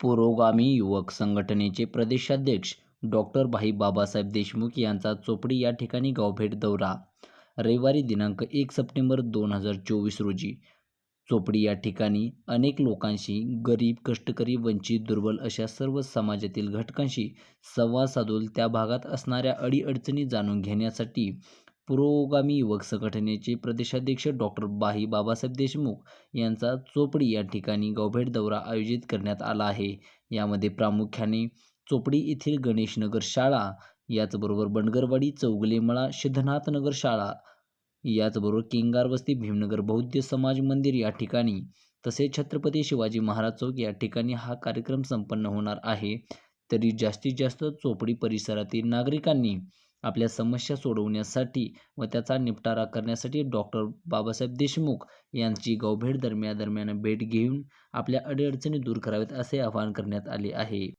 पुरोगामी युवक संघटनेचे प्रदेशाध्यक्ष डॉक्टर भाई बाबासाहेब देशमुख यांचा चोपडी या ठिकाणी गावभेट दौरा. रविवारी दिनांक एक सप्टेंबर दोन हजार चोवीस रोजी चोपडी या ठिकाणी अनेक लोकांशी गरीब कष्टकरी वंचित दुर्बल अशा सर्व समाजातील घटकांशी संवाद साधून त्या भागात असणाऱ्या अडीअडचणी जाणून घेण्यासाठी पुरोगामी युवक संघटनेचे प्रदेशाध्यक्ष डॉक्टर बाही बाबासाहेब देशमुख यांचा चोपडी या ठिकाणी गावभेट दौरा आयोजित करण्यात आला आहे. यामध्ये प्रामुख्याने चोपडी येथील गणेशनगर शाळा याचबरोबर बनगरवाडी चौगलेमळा सिद्धनाथनगर शाळा याचबरोबर किंगारवस्ती भीमनगर बौद्ध समाज मंदिर या ठिकाणी तसेच छत्रपती शिवाजी महाराज चौक या ठिकाणी हा कार्यक्रम संपन्न होणार आहे. तरी जास्तीत जास्त चोपडी परिसरातील नागरिकांनी आपल्या समस्या सोडवण्यासाठी व त्याचा निपटारा करण्यासाठी डॉक्टर बाबासाहेब देशमुख यांची गावभेट दरम्यान दरम्यान भेट घेऊन आपल्या अडीअडचणी दूर कराव्यात असे आवाहन करण्यात आले आहे.